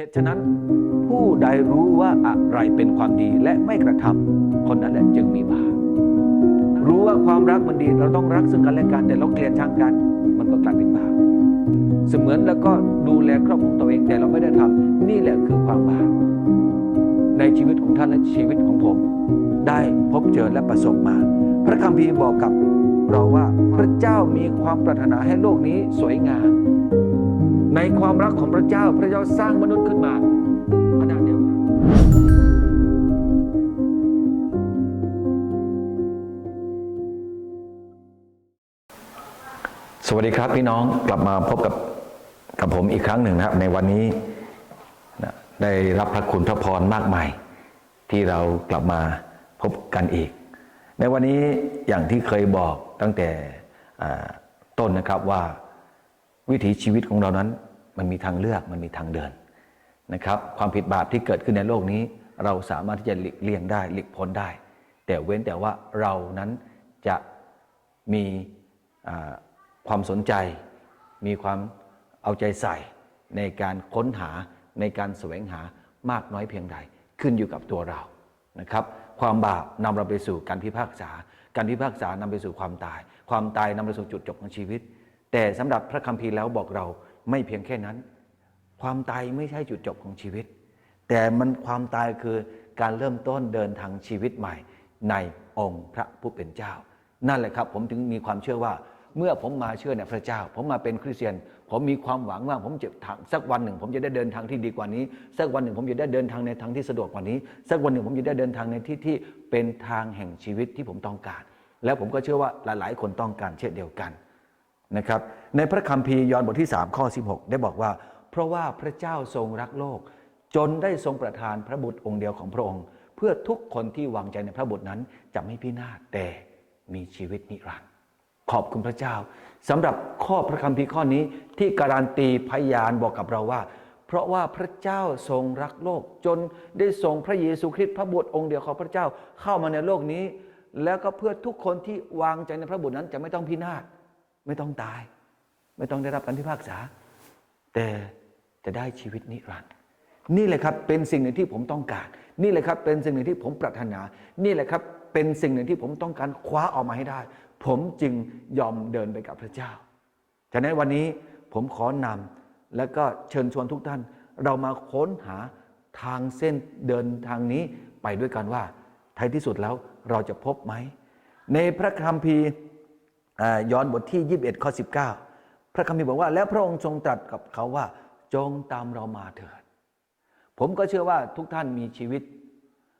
เหตุฉะนั้นผู้ใดรู้ว่าอะไรเป็นความดีและไม่กระทำคนนั้นแหละจึงมีบาปรู้ว่าความรักมันดี เราต้องรักซึ่งกันและกันแต่เราเกลียดชังกัน มันก็กลายเป็นบาปเสมือนแล้วก็ดูแลครอบครัวตัวเองแต่เราไม่ได้ทำนี่แหละคือความบาปในชีวิตของท่านและชีวิตของผม ได้พบเจอและประสบมา พระคัมภีร์บอกกับเราว่าพระเจ้ามีความปรารถนาให้โลกนี้สวยงาม ในความรักของพระเจ้าพระเจ้าสร้างมนุษย์ขึ้นมาขณะเดียวกันสวัสดีครับพี่น้องกลับมาพบกับกับผมอีกครั้งหนึ่งนะครับ ในวันนี้นะได้รับพระคุณพระพรมากมาย ที่เรากลับมาพบกันอีก ในวันนี้อย่างที่เคยบอกตั้งแต่ต้นนะครับว่า วิถีชีวิตของเรานั้น มันมีทางเลือกมันมีทางเดินนะครับ ความผิดบาปที่เกิดขึ้นในโลกนี้ เราสามารถที่จะหลีกเลี่ยงได้หลีกพ้นได้ แต่เว้นแต่ว่าเรานั้นจะมีความสนใจ มีความเอาใจใส่ในการค้นหาในการแสวงหามากน้อยเพียงใดขึ้นอยู่กับตัวเรานะครับ ความบาปนำเราไปสู่การพิพากษา การพิพากษานำไปสู่ความตาย ความตายนำไปสู่จุดจบของชีวิต แต่สำหรับพระคัมภีร์แล้วบอกเราไม่เพียงแค่นั้น ความตายไม่ใช่จุดจบของชีวิต แต่มันความตายคือการเริ่มต้นเดินทางชีวิตใหม่ในองค์พระผู้เป็นเจ้า นั่นแหละครับ ผมถึงมีความเชื่อว่า เมื่อผมมาเชื่อในพระเจ้า ผมมาเป็นคริสเตียน ผมมีความหวังว่าผมจะทางสักวันหนึ่ง ผมจะได้เดินทางที่ดีกว่านี้ สักวันหนึ่งผมจะได้เดินทางในทางที่สะดวกกว่านี้ สักวันหนึ่งผมจะได้เดินทางในที่ที่เป็นทางแห่งชีวิตที่ผมต้องการ แล้วผมก็เชื่อว่าหลาย ๆ คนต้องการเช่นเดียวกัน นะครับในพระคัมภีร์ยอห์นบทที่ 3 ข้อ 16 ได้บอกว่า เพราะว่าพระเจ้าทรงรักโลก จนได้ทรงประทานพระบุตรองค์เดียวของพระองค์ เพื่อทุกคนที่วางใจในพระบุตรนั้นจะไม่พินาศแต่มีชีวิตนิรันดร์ขอบคุณพระเจ้าสำหรับข้อพระคัมภีร์ข้อนี้ที่การันตีพยานบอกกับเราว่า เพราะว่าพระเจ้าทรงรักโลก จนได้ส่งพระเยซูคริสต์พระบุตรองค์เดียวของพระเจ้าเข้ามาในโลกนี้ แล้วก็เพื่อทุกคนที่วางใจในพระบุตรนั้นจะไม่ต้องพินาศ ไม่ต้องตาย ไม่ต้องได้รับการพิพากษา แต่จะได้ชีวิตนิรันดร์นี่แหละครับเป็นสิ่งหนึ่งที่ผมต้องการ นี่แหละครับเป็นสิ่งหนึ่งที่ผมปรารถนา นี่แหละครับเป็นสิ่งหนึ่งที่ผมต้องการคว้าออกมาให้ได้ ผมจึงยอมเดินไปกับพระเจ้าฉะนั้นวันนี้ผมขอนำและก็เชิญชวนทุกท่าน เรามาค้นหาทางเส้นเดินทางนี้ไปด้วยกันว่าท้ายที่สุดแล้วเราจะพบไหม ในพระคัมภีร์ ย้อนบทที่ 21 ข้อ 19 พระคัมภีร์บอกว่า แล้วพระองค์ทรงตรัสกับเขาว่า จงตามเรามาเถิด ผมก็เชื่อว่าทุกท่านมีชีวิต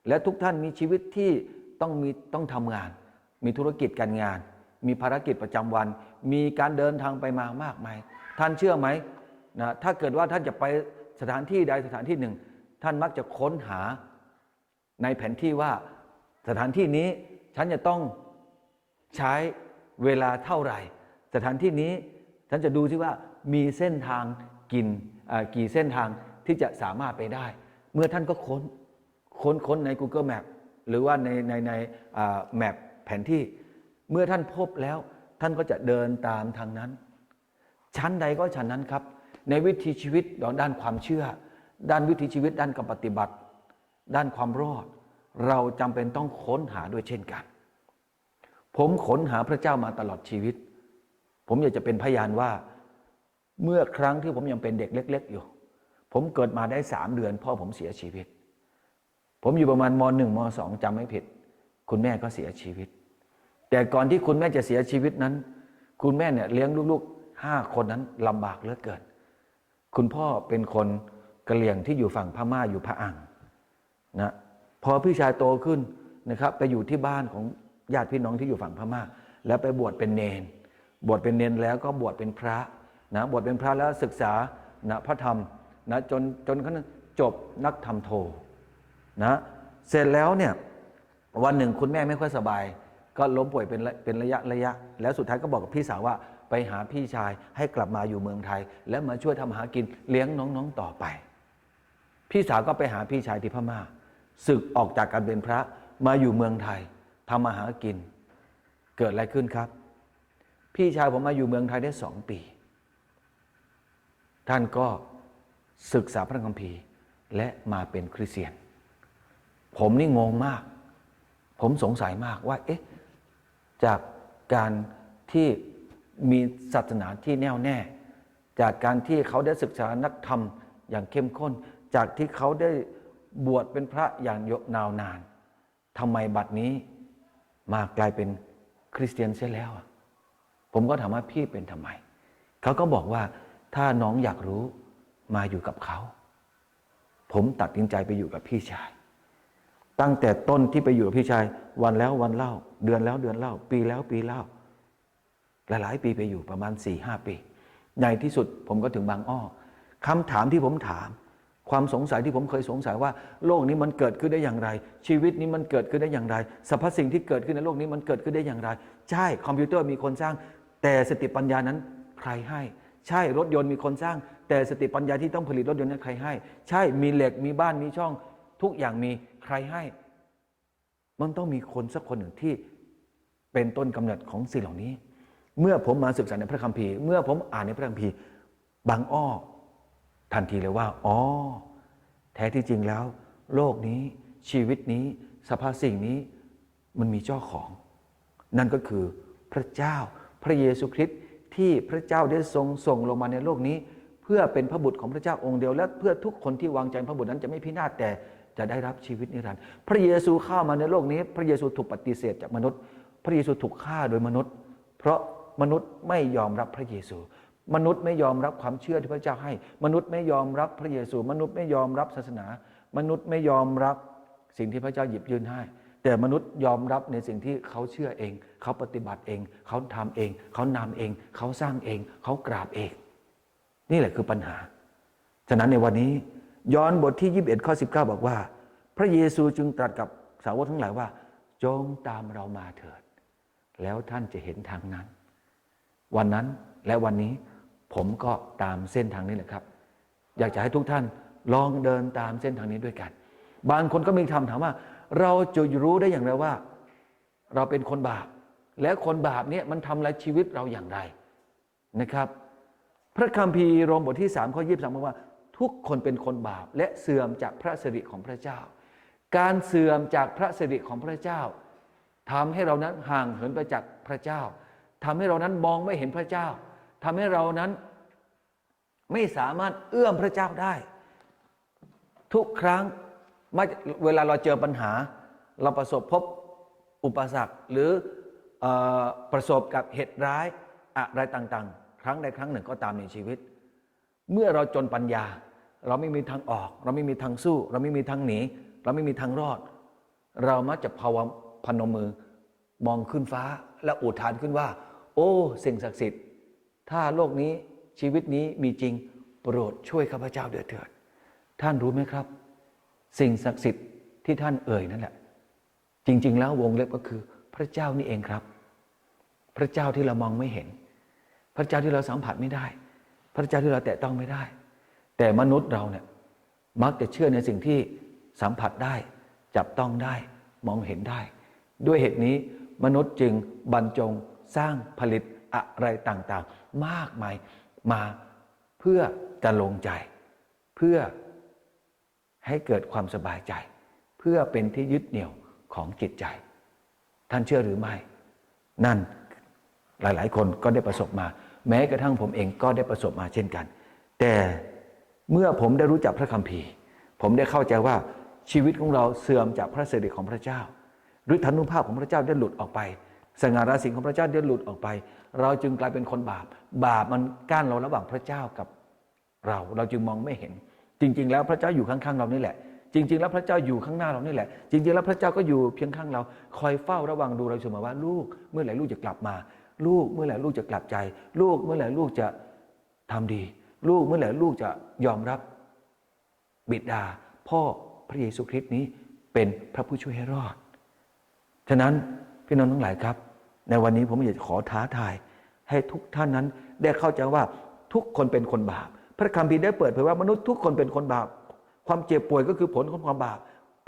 และทุกท่านมีชีวิตที่ต้องมีต้องทำงาน มีธุรกิจการงาน มีภารกิจประจำวัน มีการเดินทางไปมามากมาย ท่านเชื่อไหมนะถ้าเกิดว่าท่านจะไปสถานที่ใดสถานที่หนึ่ง ท่านมักจะค้นหาในแผนที่ว่าสถานที่นี้ฉันจะต้องใช้ เวลาเท่าไหร่ สถานที่นี้ฉันจะดูที่ว่ามีเส้นทางกินกี่เส้นทางที่จะสามารถไปได้ เมื่อท่านก็ค้นค้นค้นใน Google Map หรือว่าในในในแมปแผนที่ เมื่อท่านพบแล้วท่านก็จะเดินตามทางนั้น ชั้นใดก็ชั้นนั้นครับ ในวิถีชีวิตด้านความเชื่อ ด้านวิถีชีวิตด้านการปฏิบัติ ด้านความรอด เราจำเป็นต้องค้นหาด้วยเช่นกัน ผมค้นหาพระเจ้ามาตลอดชีวิต ผมอยากจะเป็นพยานว่า เมื่อครั้งที่ผมยังเป็นเด็กเล็ก ๆ อยู่ ผมเกิดมาได้สามเดือนพ่อผมเสียชีวิต ผมอยู่ประมาณมหนึ่งมสองจำไม่ผิด คุณแม่ก็เสียชีวิต แต่ก่อนที่คุณแม่จะเสียชีวิตนั้น คุณแม่เนี่ยเลี้ยงลูกๆห้าคนนั้นลำบากเหลือเกิน คุณพ่อเป็นคนกะเหรี่ยงที่อยู่ฝั่งพม่าอยู่พะอังนะพอพี่ชายโตขึ้นนะครับไปอยู่ที่บ้านของ ญาติพี่น้องที่อยู่ฝั่งพม่า แล้วไปบวชเป็นเนน บวชเป็นเนนแล้วก็บวชเป็นพระนะบวชเป็นพระแล้วศึกษานะพระธรรมนะจนจนเขาจบนักธรรมโทนะเสร็จแล้วเนี่ยวันหนึ่งคุณแม่ไม่ค่อยสบาย ก็ล้มป่วยเป็นเป็นระยะระยะ แล้วสุดท้ายก็บอกกับพี่สาวว่าไปหาพี่ชายให้กลับมาอยู่เมืองไทย แล้วมาช่วยทำหากินเลี้ยงน้องๆต่อไป พี่สาวก็ไปหาพี่ชายที่พม่าศึกออกจากการเป็นพระมาอยู่เมืองไทย ทำมาหากิน เกิดอะไรขึ้นครับ พี่ชายผมมาอยู่เมืองไทยได้สองปี ท่านก็ศึกษาพระคัมภีร์และมาเป็นคริสเตียน ผมนี่งงมาก ผมสงสัยมากว่า เอ๊ะ จากการที่มีศาสนาที่แน่วแน่ จากการที่เขาได้ศึกษานักธรรมอย่างเข้มข้น จากที่เขาได้บวชเป็นพระอย่างยนาวนานทำไมบัดนี้ มากลายเป็นคริสเตียนเสียแล้ว ผมก็ถามว่าพี่เป็นทำไม เขาก็บอกว่าถ้าน้องอยากรู้มาอยู่กับเขา ผมตัดสินใจไปอยู่กับพี่ชาย ตั้งแต่ต้นที่ไปอยู่กับพี่ชาย วันแล้ววันเล่า เดือนแล้วเดือนเล่า ปีแล้วปีเล่า หลายๆปีไปอยู่ประมาณ4ี่ห้าปี ในที่สุดผมก็ถึงบางอ้อคำถามที่ผมถาม ความสงสัยที่ผมเคยสงสัยว่า โลกนี้มันเกิดขึ้นได้อย่างไร ชีวิตนี้มันเกิดขึ้นได้อย่างไรสรรพสิ่งที่เกิดขึ้นในโลกนี้มันเกิดขึ้นได้อย่างไร ใช่คอมพิวเตอร์มีคนสร้าง แต่สติปัญญานั้นใครให้ ใช่รถยนต์มีคนสร้าง แต่สติปัญญาที่ต้องผลิตรถยนต์นั้นใครให้ ใช่มีเหล็กมีบ้านมีช่อง ทุกอย่างมีใครให้ มันต้องมีคนสักคนหนึ่งที่เป็นต้นกำเนิดของสิ่งเหล่านี้ เมื่อผมมาศึกษาในพระคัมภีร์ เมื่อผมอ่านในพระคัมภีร์บางอ้อ ทันทีเลยว่า อ๋อ แท้ที่จริงแล้ว โลกนี้ชีวิตนี้สภาพสิ่งนี้มันมีเจ้าของ นั่นก็คือพระเจ้าพระเยซูคริสต์ที่พระเจ้าได้ทรงส่งลงมาในโลกนี้ เพื่อเป็นพระบุตรของพระเจ้าองค์เดียว และเพื่อทุกคนที่วางใจพระบุตรนั้นจะไม่พินาศแต่จะได้รับชีวิตนิรันดร์พระเยซูเข้ามาในโลกนี้ พระเยซูถูกปฏิเสธจากมนุษย์ พระเยซูถูกฆ่าโดยมนุษย์ เพราะมนุษย์ไม่ยอมรับพระเยซู มนุษย์ไม่ยอมรับความเชื่อที่พระเจ้าให้ มนุษย์ไม่ยอมรับพระเยซู มนุษย์ไม่ยอมรับศาสนา มนุษย์ไม่ยอมรับสิ่งที่พระเจ้าหยิบยื่นให้ แต่มนุษย์ยอมรับในสิ่งที่เขาเชื่อเอง เขาปฏิบัติเอง เขาทำเอง เขานำเอง เขาสร้างเอง เขากราบเอง นี่แหละคือปัญหา ฉะนั้นในวันนี้ย้อนบทที่ 21ข้อ19 บอกว่า พระเยซูจึงตรัสกับสาวกทั้งหลายว่า จงตามเรามาเถิด แล้วท่านจะเห็นทางนั้น วันนั้นและวันนี้ ผมก็ตามเส้นทางนี้แหละครับ อยากจะให้ทุกท่านลองเดินตามเส้นทางนี้ด้วยกัน บางคนก็มีคำถามว่า เราจะรู้ได้อย่างไรว่า เราเป็นคนบาป และคนบาปเนี่ยมันทำลายชีวิตเราอย่างไรนะครับ พระคัมภีร์โรมบทที่3ข้อยีบสามบอกว่า ทุกคนเป็นคนบาปและเสื่อมจากพระสิริของพระเจ้า การเสื่อมจากพระสิริของพระเจ้าทำให้เรานั้นห่างเหินไปจากพระเจ้าทำให้เรานั้นมองไม่เห็นพระเจ้า ทำให้เรานั้นไม่สามารถเอื้อมพระเจ้าได้ ทุกครั้งเวลาเราเจอปัญหา เราประสบพบอุปสรรคหรือออประสบกับเหตุร้ายอะไรต่างๆ ครั้งใดครั้งหนึ่งก็ตามในชีวิต เมื่อเราจนปัญญา เราไม่มีทางออก เราไม่มีทางสู้ เราไม่มีทางหนีเราไม่มีทางรอด เรามักจะภาวะพนมมือมองขึ้นฟ้าและอุทานขึ้นว่า โอ้ สิ่งศักดิ์สิทธิ์ ถ้าโลกนี้ชีวิตนี้มีจริงโปรดช่วยข้าพเจ้าเดือดเถิด ท่านรู้ไหมครับ สิ่งศักดิ์สิทธิ์ที่ท่านเอ่ยนั่นแหละ จริง ๆ แล้ววงเล็บก็คือพระเจ้านี่เองครับ พระเจ้าที่เรามองไม่เห็น พระเจ้าที่เราสัมผัสไม่ได้ พระเจ้าที่เราแตะต้องไม่ได้ แต่มนุษย์เราเนี่ยมักจะเชื่อในสิ่งที่สัมผัสได้ จับต้องได้มองเห็นได้ ด้วยเหตุนี้มนุษย์จึงบรรจงสร้างผลิตอะไรต่าง ๆ มากมายมาเพื่อจะลงใจ เพื่อให้เกิดความสบายใจ เพื่อเป็นที่ยึดเหนี่ยวของจิตใจ ท่านเชื่อหรือไม่ นั่นหลาย ๆ คนก็ได้ประสบมา แม้กระทั่งผมเองก็ได้ประสบมาเช่นกัน แต่เมื่อผมได้รู้จักพระคัมภีร์ ผมได้เข้าใจว่าชีวิตของเราเสื่อมจากพระสิริของพระเจ้าหรือธนุภาพของพระเจ้าได้หลุดออกไปสง่าราศีของพระเจ้าได้หลุดออกไป เราจึงกลายเป็นคนบาป บาปมันกั้นเราระหว่างพระเจ้ากับเรา เราจึงมองไม่เห็น จริง ๆ แล้วพระเจ้าอยู่ข้างๆเรานี่แหละ จริง ๆ แล้วพระเจ้าอยู่ข้างหน้าเรานี่แหละ จริง ๆ แล้วพระเจ้าก็อยู่เพียงข้างเรา คอยเฝ้าระวังดูเราเสมอว่าลูกเมื่อไหร่ลูกจะกลับมา ลูกเมื่อไหร่ลูกจะกลับใจ ลูกเมื่อไหร่ลูกจะทำดี ลูกเมื่อไหร่ลูกจะยอมรับบิดา พ่อพระเยซูคริสต์นี้เป็นพระผู้ช่วยให้รอด ฉะนั้นพี่น้องทั้งหลายครับ ในวันนี้ผมอยากจะขอท้าทาย ให้ทุกท่านนั้นได้เข้าใจว่าทุกคนเป็นคนบาป พระคัมภีร์ได้เปิดเผยว่ามนุษย์ทุกคนเป็นคนบาป ความเจ็บป่วยก็คือผลของความบาป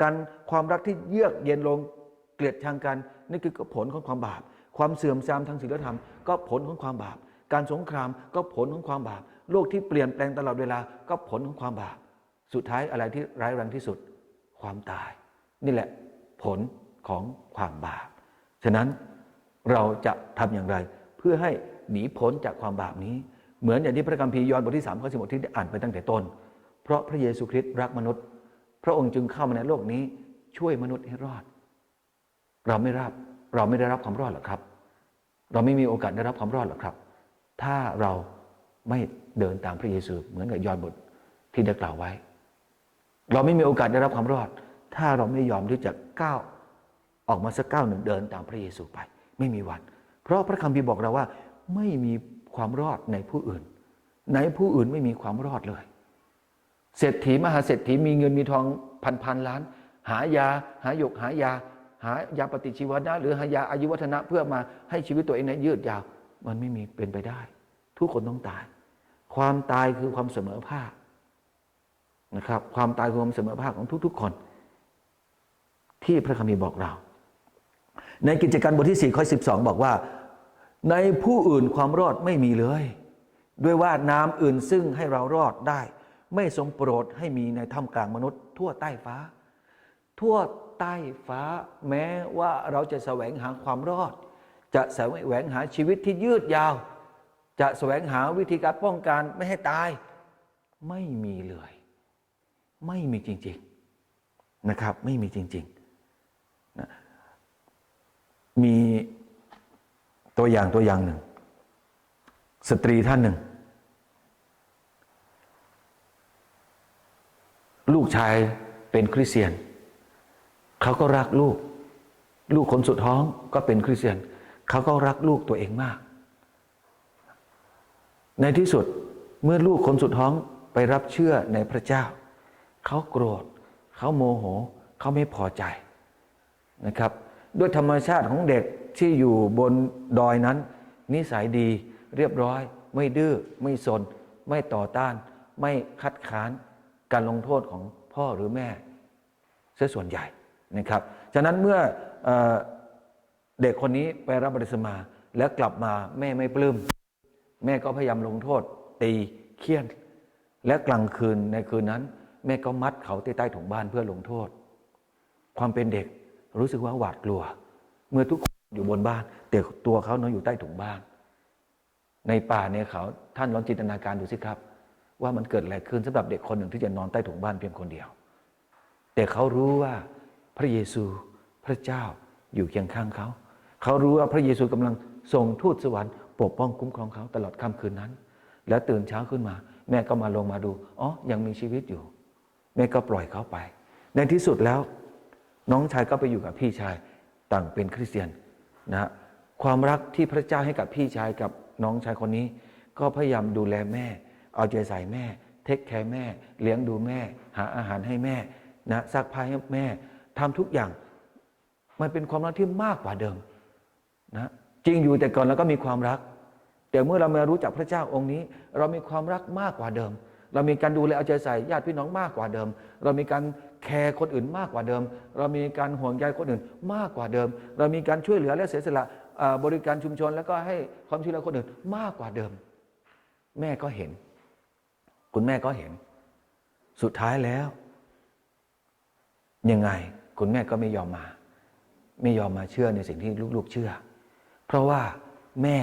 การความรักที่เยือกเย็นลงเกลียดชังกันนี่คือผลของความบาป ความเสื่อมทรามทางศีลธรรม ก็ผลของความบาป การสงครามก็ผลของความบาป โลกที่เปลี่ยนแปลงตลอดเวลาก็ผลของความบาป สุดท้ายอะไรที่ร้ายแรงที่สุด ความตาย นี่แหละผลของความบาป ฉะนั้น เราจะทำอย่างไร เพื่อให้หนีพ้นจากความบาปนี้ เหมือนอย่างที่พระคัมภีร์ยอห์นบทที่3ข้อ16ที่ได้อ่านไปตั้งแต่ต้น เพราะพระเยซูคริสต์รักมนุษย์ พระองค์จึงเข้ามาในโลกนี้ช่วยมนุษย์ให้รอด เราไม่รับเราไม่ได้รับความรอดหรอกครับ เราไม่มีโอกาสได้รับความรอดหรอกครับ ถ้าเราไม่เดินตามพระเยซูเหมือนกับยอห์นบทที่ได้กล่าวไว้ เราไม่มีโอกาสได้รับความรอด ถ้าเราไม่ยอมที่จะก้าวออกมาสักก้าวหนึ่งเดินตามพระเยซูไป ไม่มีวัน เพราะพระคัมภีร์บอกเราว่า ไม่มีความรอดในผู้อื่น ในผู้อื่นไม่มีความรอดเลย เศรษฐีมหาเศรษฐีมีเงินมีทองพันพันล้าน หายา หาหยกหายา หายาปฏิชีวนะ หรือหายาอายุวัฒนะเพื่อมาให้ชีวิตตัวเองเนยยืดยาว มันไม่มีเป็นไปได้ ทุกคนต้องตาย ความตายคือความเสมอภาคนะครับ ความตายคือความเสมอภาคของทุก ๆ คน ที่พระคัมภีร์บอกเรา ในกิจการบทที่4ข้อ12 บอกว่า ในผู้อื่นความรอดไม่มีเลย ด้วยว่าน้ำอื่นซึ่งให้เรารอดได้ ไม่ทรงโปรดให้มีในท่ามกลางมนุษย์ ทั่วใต้ฟ้า ทั่วใต้ฟ้า แม้ว่าเราจะแสวงหาความรอด จะแสวงหาชีวิตที่ยืดยาว จะแสวงหาวิธีการป้องกันไม่ให้ตาย ไม่มีเลย ไม่มีจริง ๆนะครับ ไม่มีจริง ๆนะมี ตัวอย่างตัวอย่างหนึ่ง สตรีท่านหนึ่ง ลูกชายเป็นคริสเตียน เขาก็รักลูก ลูกคนสุดท้องก็เป็นคริสเตียน เขาก็รักลูกตัวเองมาก ในที่สุดเมื่อลูกคนสุดท้องไปรับเชื่อในพระเจ้า เขาโกรธ เขาโมโห เขาไม่พอใจนะครับ ด้วยธรรมชาติของเด็กที่อยู่บนดอยนั้น นิสัยดีเรียบร้อย ไม่ดื้อไม่สน ไม่ต่อต้าน ไม่คัดค้านการลงโทษของพ่อหรือแม่เสียส่วนใหญ่นะครับ ฉะนั้นเมื่อเออเด็กคนนี้ไปรับบริสมาแล้วกลับมาแม่ไม่ปลื้มแม่ก็พยายามลงโทษ ตีเคี่ยน และกลางคืนในคืนนั้น แม่ก็มัดเขาใต้ถุงบ้านเพื่อลงโทษ ความเป็นเด็ก รู้สึกว่าหวาดกลัว เมื่อทุกคนอยู่บนบ้านแต่ตัวเขานอนอยู่ใต้ถุงบ้าน ในป่าในเขาท่านลองจินตนาการดูสิครับ ว่ามันเกิดอะไรขึ้นสำหรับเด็กคนหนึ่งที่จะนอนใต้ถุงบ้านเพียงคนเดียว แต่เขารู้ว่าพระเยซูพระเจ้าอยู่เคียงข้างเขา เขารู้ว่าพระเยซูกำลังส่งทูตสวรรค์ปกป้องคุ้มครองเขาตลอดค่ำคืนนั้น แล้วตื่นเช้าขึ้นมา แม่ก็มาลงมาดูอ๋อยังมีชีวิตอยู่ แม่ก็ปล่อยเขาไป ในที่สุดแล้ว น้องชายก็ไปอยู่กับพี่ชายต่างเป็นคริสเตียนนะฮะความรักที่พระเจ้าให้กับพี่ชายกับน้องชายคนนี้ ก็พยายามดูแลแม่ เอาใจใส่แม่ เทคแคร์แม่ เลี้ยงดูแม่ หาอาหารให้แม่นะซักผ้าให้แม่ทำทุกอย่าง มันเป็นความรักที่มากกว่าเดิมนะจริงอยู่แต่ก่อนเราก็มีความรัก แต่เมื่อเรามารู้จักพระเจ้าองค์นี้ เรามีความรักมากกว่าเดิม เรามีการดูแลเอาใจใส่ญาติพี่น้องมากกว่าเดิม เรามีการ แคร์คนอื่นมากกว่าเดิม เรามีการห่วงใยคนอื่นมากกว่าเดิม เรามีการช่วยเหลือและเสียสละบริการชุมชน แล้วก็ให้ความช่วยเหลือคนอื่นมากกว่าเดิม แม่ก็เห็น คุณแม่ก็เห็น สุดท้ายแล้ว ยังไงคุณแม่ก็ไม่ยอมมา ไม่ยอมมาเชื่อในสิ่งที่ลูกๆเชื่อ เพราะว่าแม่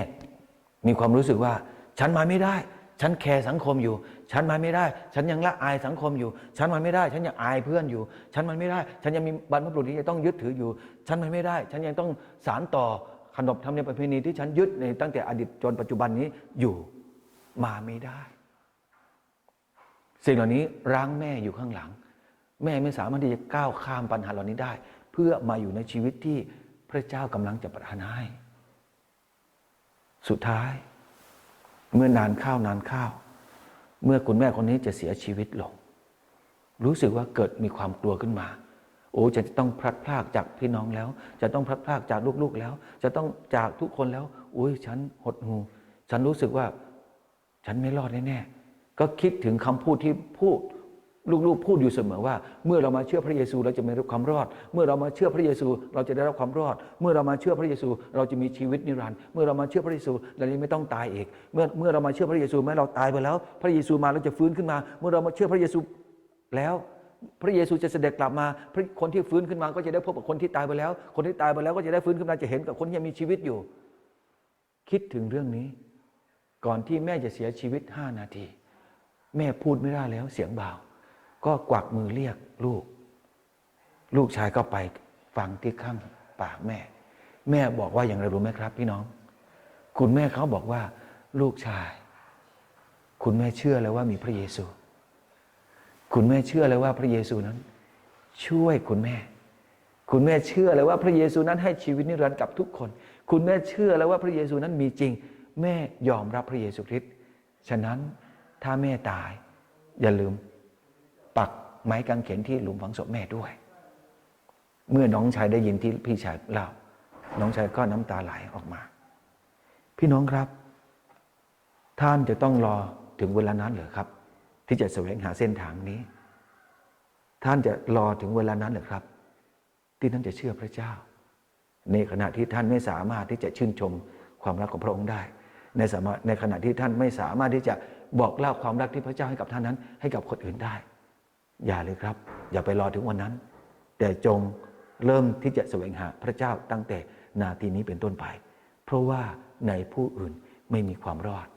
มีความรู้สึกว่า ฉันมาไม่ได้ ฉันแคร์สังคมอยู่ ฉันมาไม่ได้ ฉันยังละอายสังคมอยู่ ฉันมาไม่ได้ ฉันยังอายเพื่อนอยู่ ฉันมันไม่ได้ ฉันยังมีบรรพบุรุษที่จะต้องยึดถืออยู่ ฉันมันไม่ได้ ฉันยังต้องสารต่อขนบธรรมเนียมประเพณีที่ฉันยึดในตั้งแต่อดีตจนปัจจุบันนี้อยู่มาไม่ได้ สิ่งเหล่านี้รั้งแม่อยู่ข้างหลัง แม่ไม่สามารถที่จะก้าวข้ามปัญหาเหล่านี้ได้ เพื่อมาอยู่ในชีวิตที่พระเจ้ากำลังจะประทานให้สุดท้าย เมื่อนานข้าวนานข้าว เมื่อคุณแม่คนนี้จะเสียชีวิตลง รู้สึกว่าเกิดมีความกลัวขึ้นมา โอ้จะต้องพลัดพรากจากพี่น้องแล้ว จะต้องพลัดพรากจากลูกๆแล้ว จะต้องจากทุกคนแล้วอุ้ยฉันหดหูฉันรู้สึกว่า ฉันไม่รอดแน่ๆก็คิดถึงคำพูดที่พูด ลูกๆพูดอยู่เสมอว่า เมื่อเรามาเชื่อพระเยซูเราจะมีรับความรอด เมื่อเรามาเชื่อพระเยซู เราจะได้รับความรอด เมื่อเรามาเชื่อพระเยซู เราจะมีชีวิตนิรันดร์เมื่อเรามาเชื่อพระเยซูเราจะไม่ต้องตายอีกเมื่อเมื่อเรามาเชื่อพระเยซูแม้เราตายไปแล้ว พระเยซูมาเราจะฟื้นขึ้นมา เมื่อเรามาเชื่อพระเยซูแล้วพระเยซูจะเสด็จกลับมาพระคนที่ฟื้นขึ้นมาก็จะได้พบกับคนที่ตายไปแล้ว คนที่ตายไปแล้วก็จะได้ฟื้นขึ้นมาจะเห็นกับคนที่ยังมีชีวิตอยู่ คิดถึงเรื่องนี้ ก่อนที่แม่จะเสียชีวิตห้านาที แม่พูดไม่ได้แล้วเสียงเบา ก็กวักมือเรียกลูก ลูกชายก็ไปฟังที่ข้างปากแม่ แม่บอกว่าอย่างไรรู้ไหมครับ พี่น้อง คุณแม่เขาบอกว่า ลูกชาย คุณแม่เชื่อเลยว่ามีพระเยซู คุณแม่เชื่อเลยว่าพระเยซูนั้น ช่วยคุณแม่ คุณแม่เชื่อเลยว่าพระเยซูนั้นให้ชีวิตนิรันดร์กับทุกคน คุณแม่เชื่อแล้วว่าพระเยซูนั้นมีจริง แม่ยอมรับพระเยซูคริสต์ฉะนั้นถ้าแม่ตาย อย่าลืม ปักไม้กางเขนที่หลุมฝังศพแม่ด้วย เมื่อน้องชายได้ยินที่พี่ชายเล่า น้องชายก็น้ำตาไหลออกมา พี่น้องครับ ท่านจะต้องรอถึงเวลานั้นเหรอครับ ที่จะแสวงหาเส้นทางนี้ ท่านจะรอถึงเวลานั้นเหรอครับ ที่ท่านจะเชื่อพระเจ้า ในขณะที่ท่านไม่สามารถที่จะชื่นชมความรักของพระองค์ได้ ในสามารถในขณะที่ท่านไม่สามารถที่จะบอกเล่าความรักที่พระเจ้าให้กับท่านนั้น ให้กับคนอื่นได้ อย่าเลยครับ อย่าไปรอถึงวันนั้น แต่จงเริ่มที่จะแสวงหาพระเจ้าตั้งแต่นาทีนี้เป็นต้นไป เพราะว่าในผู้อื่นไม่มีความรอด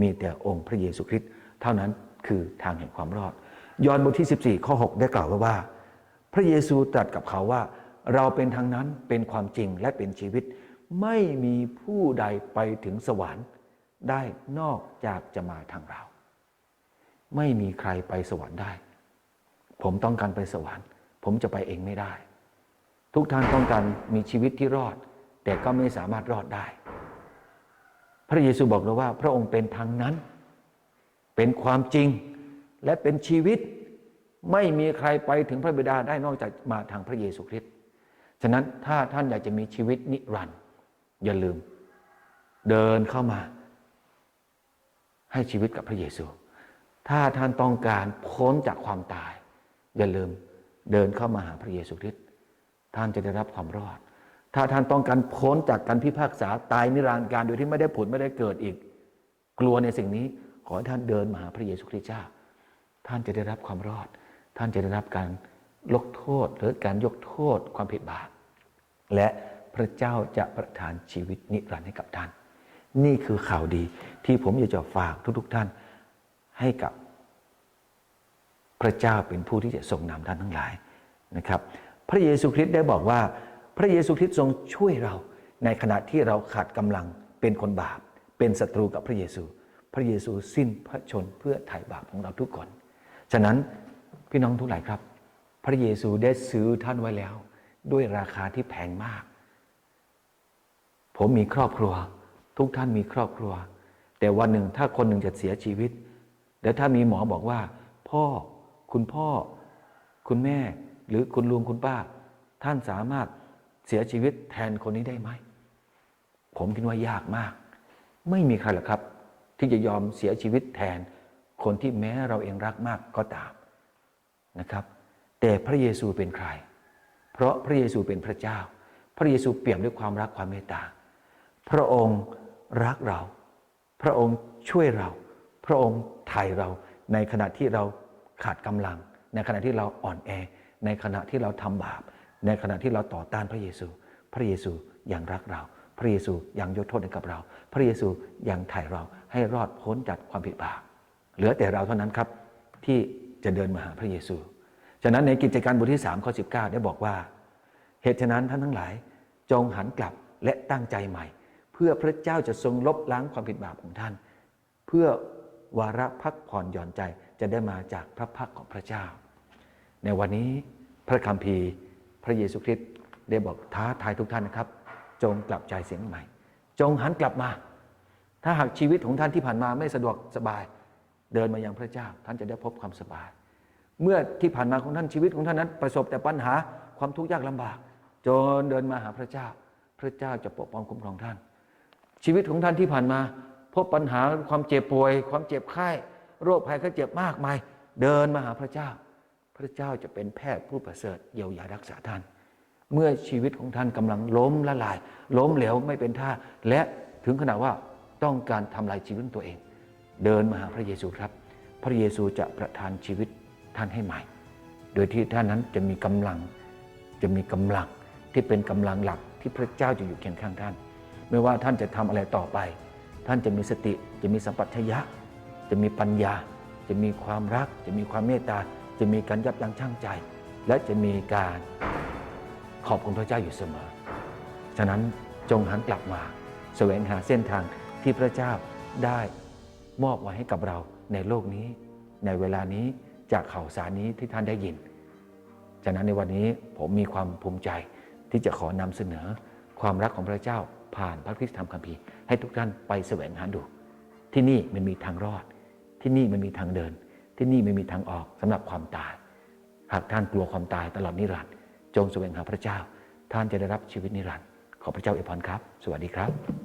มีแต่องค์พระเยซูคริสต์เท่านั้นคือทางแห่งความรอด ยอห์นบทที่ 14 ข้อ 6 ได้กล่าวไว้ว่า พระเยซูตรัสกับเขาว่า เราเป็นทางนั้นเป็นความจริงและเป็นชีวิต ไม่มีผู้ใดไปถึงสวรรค์ ได้นอกจากจะมาทางเรา ไม่มีใครไปสวรรค์ได้ ผมต้องการไปสวรรค์ ผมจะไปเองไม่ได้ ทุกท่านต้องการมีชีวิตที่รอด แต่ก็ไม่สามารถรอดได้ พระเยซูบอกเราว่า พระองค์เป็นทางนั้น เป็นความจริงและเป็นชีวิตไม่มีใครไปถึงพระบิดาได้นอกจากมาทางพระเยซูคริสต์ฉะนั้นถ้าท่านอยากจะมีชีวิตนิรันดร์อย่าลืม เดินเข้ามา ให้ชีวิตกับพระเยซู ถ้าท่านต้องการพ้นจากความตาย อย่าลืมเดินเข้ามาหาพระเยซูคริสต์ท่านจะได้รับความรอด ถ้าท่านต้องการพ้นจากการพิพากษาตายนิรันดร์การโดยที่ไม่ได้ผลไม่ได้เกิดอีก กลัวในสิ่งนี้ขอให้ท่านเดินมาหาพระเยซูคริสต์เจ้า ท่านจะได้รับความรอด ท่านจะได้รับการลกโทษ หรือการยกโทษความผิดบาปและพระเจ้าจะประทานชีวิตนิรันดร์ให้กับท่าน นี่คือข่าวดีที่ผมอยากจะฝากทุกๆท่านให้กับ พระเจ้าเป็นผู้ที่จะทรงนำท่านทั้งหลายนะครับ พระเยซูคริสต์ได้บอกว่า พระเยซูคริสต์ทรงช่วยเราในขณะที่เราขาดกำลังเป็นคนบาป เป็นศัตรูกับพระเยซู พระเยซูสิ้นพระชนเพื่อไถ่บาปของเราทุกคน ฉะนั้นพี่น้องทุกหลายครับ พระเยซูได้ซื้อท่านไว้แล้ว ด้วยราคาที่แพงมาก ผมมีครอบครัว ทุกท่านมีครอบครัว แต่วันหนึ่งถ้าคนหนึ่งจะเสียชีวิต แล้วถ้ามีหมอบอกว่า พ่อ คุณพ่อ คุณแม่ หรือคุณลุงคุณป้า ท่านสามารถเสียชีวิตแทนคนนี้ได้ไหม ผมคิดว่ายากมาก ไม่มีใครหรอกครับ ที่จะยอมเสียชีวิตแทนคนที่แม้เราเองรักมากก็ตามนะครับ แต่พระเยซูเป็นใคร เพราะพระเยซูเป็นพระเจ้า พระเยซูเปี่ยมด้วยความรักความเมตตา พระองค์รักเรา พระองค์ช่วยเรา พระองค์ไถ่เราในขณะที่เรา ขาดกำลัง ในขณะที่เราอ่อนแอ ในขณะที่เราทำบาป ในขณะที่เราต่อต้านพระเยซู พระเยซูยังรักเรา พระเยซูยังยกโทษให้กับเรา พระเยซูยังไถ่เราให้รอดพ้นจากความผิดบาปเหลือแต่เราเท่านั้นครับที่จะเดินมาหาพระเยซู ฉะนั้นในกิจการบทที่3ข้อ19 ได้บอกว่า เหตุฉะนั้นท่านทั้งหลายจงหันกลับและตั้งใจใหม่ เพื่อพระเจ้าจะทรงลบล้างความผิดบาปของท่าน เพื่อวาระพักผ่อนหย่อนใจ จะได้มาจากพระพักของพระเจ้า ในวันนี้พระคัมภีร์พระเยซูคริสต์ได้บอกท้าทายทุกท่านนะครับ จงกลับใจเสียงใหม่ จงหันกลับมา ถ้าหากชีวิตของท่านที่ผ่านมาไม่สะดวกสบาย เดินมายังพระเจ้า ท่านจะได้พบความสบาย เมื่อที่ผ่านมาของท่านชีวิตของท่านนั้น ประสบแต่ปัญหาความทุกข์ยากลำบาก จนเดินมาหาพระเจ้า พระเจ้าจะปกป้องคุ้มครองท่าน ชีวิตของท่านที่ผ่านมา พบปัญหาความเจ็บป่วย ความเจ็บไข้ โรคภัยไข้เจ็บมากมาย เดินมาหาพระเจ้า พระเจ้าจะเป็นแพทย์ผู้ประเสริฐเยียวยารักษาท่าน เมื่อชีวิตของท่านกำลังล้มละลาย ล้มเหลวไม่เป็นท่า และถึงขนาดว่าต้องการทำลายชีวิตตัวเอง เดินมาหาพระเยซูครับ พระเยซูจะประทานชีวิตท่านให้ใหม่ โดยที่ท่านนั้นจะมีกำลังจะมีกำลังที่เป็นกำลังหลักที่พระเจ้าจะอยู่เคียงข้างท่าน ไม่ว่าท่านจะทำอะไรต่อไป ท่านจะมีสติจะมีสัมปชัญญะ จะมีปัญญา จะมีความรัก จะมีความเมตตา จะมีการยับยั้งชั่งใจ และจะมีการขอบคุณพระเจ้าอยู่เสมอ ฉะนั้นจงหันกลับมาแสวงหาเส้นทางที่พระเจ้าได้มอบไว้ให้กับเราในโลกนี้ ในเวลานี้จากข่าวสารนี้ที่ท่านได้ยิน ฉะนั้นในวันนี้ผมมีความภูมิใจที่จะขอนำเสนอความรักของพระเจ้าผ่านพระคริสตธรรมคัมภีร์ให้ทุกท่านไปแสวงหาดู ที่นี่มันมีทางรอด ที่นี่มันมีทางเดิน ที่นี่มันมีทางออกสำหรับความตาย หากท่านกลัวความตายตลอดนิรันดร์จงแสวงหาพระเจ้า ท่านจะได้รับชีวิตนิรันดร์ขอพระเจ้าอวยพรครับ สวัสดีครับ